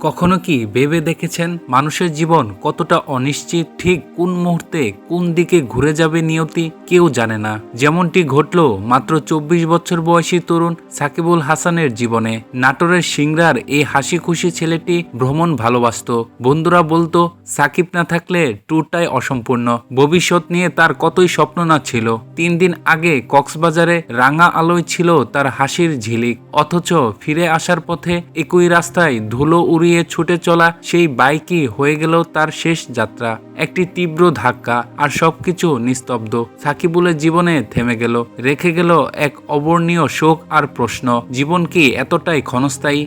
কখনো কি ভেবে দেখেছেন মানুষের জীবন কতটা অনিশ্চিত? ঠিক কোন মুহূর্তে কোন দিকে ঘুরে যাবে নিয়তি? কেউ জানে না। যেমনটি ঘটল মাত্র চব্বিশ বছর বয়সী তরুণ সাকিবুল হাসানের জীবনে। নাটোরের সিংড়ার এই হাসি খুশি ছেলেটি ভ্রমণ ভালোবাসত। বন্ধুরা বলতো, সাকিব না থাকলে ট্যুরটাই অসম্পূর্ণ। ভবিষ্যৎ নিয়ে তার কতই স্বপ্ন না ছিল। তিন দিন আগে কক্সবাজারে রাঙা আলোয় ছিল তার হাসির ঝিলিক। অথচ ফিরে আসার পথে একই রাস্তায় ধুলো উড়িয়ে ছুটে চলা সেই বাইকই হয়ে গেল তার শেষ যাত্রা। একটি তীব্র ধাক্কা আর সবকিছু নিস্তব্ধ। সাকিবুলের জীবনে থেমে গেল, রেখে গেল এক অবর্ণীয় শোক আর প্রশ্ন, জীবন কি এতটাই ক্ষণস্থায়ী?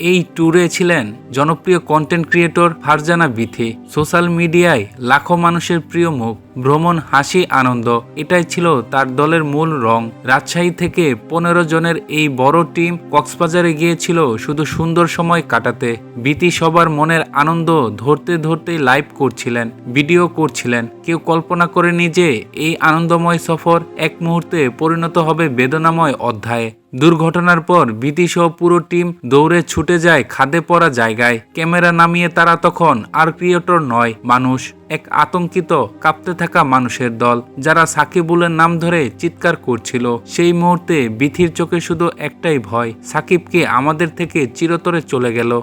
এই ট্যুরে ছিলেন জনপ্রিয় content creator Farzana Bithi. Social মিডিয়ায় লাখো মানুষের প্রিয় মুখ, ভ্রমণ, হাসি, আনন্দ, এটাই ছিল তার দলের মূল রং। রাজশাহী থেকে পনেরো জনের এই বড় টিম কক্সবাজারে গিয়েছিল শুধু সুন্দর সময় কাটাতে। বিতি সবার মনের আনন্দ ধরতে ধরতেই লাইভ করছিলেন ভিডিও করছিলেন। কেউ কল্পনা করেনি যে এই আনন্দময় সফর এক মুহূর্তে পরিণত হবে বেদনাময় অধ্যায়ে। দুর্ঘটনার পর বিতি সহ পুরো টিম দৌড়ে ছুটে যায় খাদে পড়া জায়গায়। ক্যামেরা নামিয়ে তারা তখন আর ক্রিয়েটর নয়, মানুষ। এক আতঙ্কিত, কাঁপতে থাকা মানুষের দল, যারা সাকিবুলের নাম ধরে চিৎকার করছিল। সেই মুহূর্তে বিথির চোখে শুধু একটাই ভয়, সাকিবকে আমাদের থেকে চিরতরে চলে গেল।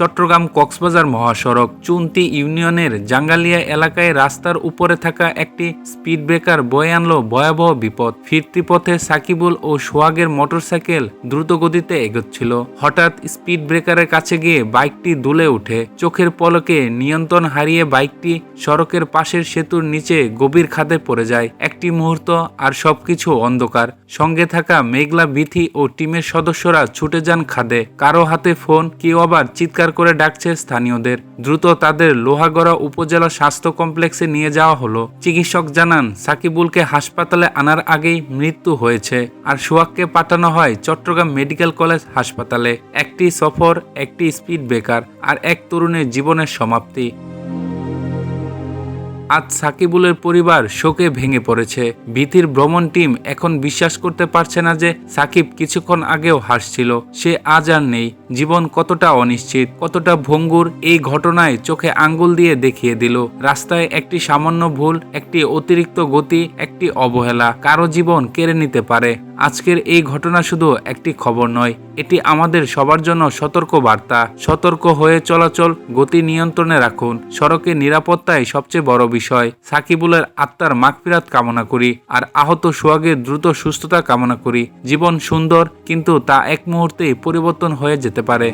চট্টগ্রাম কক্সবাজার মহাসড়ক চুনতি ইউনিয়নের জাঙ্গালিয়া এলাকায় রাস্তার উপরে থাকা একটি স্পিড ব্রেকার বয়ে আনলো ভয়াবহ বিপদ। ফিরতি পথে সাকিবুল ও সোহাগের মোটরসাইকেল দ্রুত গতিতে এগোচ্ছিল। হঠাৎ স্পিড ব্রেকারের কাছে গিয়ে বাইকটি দুলে উঠে। চোখের পলকে নিয়ন্ত্রণ হারিয়ে বাইকটি সড়কের পাশের সেতুর নিচে গভীর খাদে পড়ে যায়। একটি মুহূর্ত আর সবকিছু অন্ধকার। সঙ্গে থাকা মেঘলা বিথি ও টিমের সদস্যরা ছুটে যান খাদে। কারও হাতে ফোন, কেউ আবার চিৎকার করে ডাকছে স্থানীয়দের। দ্রুত তাদের লোহাগড়া উপজেলা স্বাস্থ্য কমপ্লেক্সে নিয়ে যাওয়া হলো। চিকিৎসক জানান, সাকিবুলকে হাসপাতালে আনার আগেই মৃত্যু হয়েছে আর সোহাগকে পাঠানো হয় চট্টগ্রাম মেডিকেল কলেজ হাসপাতালে। একটি সফর, একটি স্পিড ব্রেকার আর এক তরুণের জীবনের সমাপ্তি। আজ সাকিবুলের পরিবার শোকে ভেঙে পড়েছে। ভীতির ভ্রমণ টিম এখন বিশ্বাস করতে পারছে না যে সাকিব কিছুক্ষণ আগেও হাসছিল। সে আজ আর নেই। জীবন কতটা অনিশ্চিত, কতটা ভঙ্গুর, এই ঘটনায় চোখে আঙ্গুল দিয়ে দেখিয়ে দিল। রাস্তায় একটি সামান্য ভুল, একটি অতিরিক্ত গতি, একটি অবহেলা, কারও জীবন কেড়ে নিতে পারে। আজকের এই ঘটনা শুধু একটি খবর নয়, এটি আমাদের সবার জন্য সতর্ক বার্তা সতর্ক হয়ে চলাচল গতি নিয়ন্ত্রণে রাখুন। সড়কে নিরাপত্তাই সবচেয়ে বড় বিষয়। সাকিবুলের আত্মার মাগফিরাত কামনা করি, আর আহত সোহাগের দ্রুত সুস্থতা কামনা করি। জীবন সুন্দর, কিন্তু তা এক মুহূর্তেই পরিবর্তন হয়ে যেতে পারে।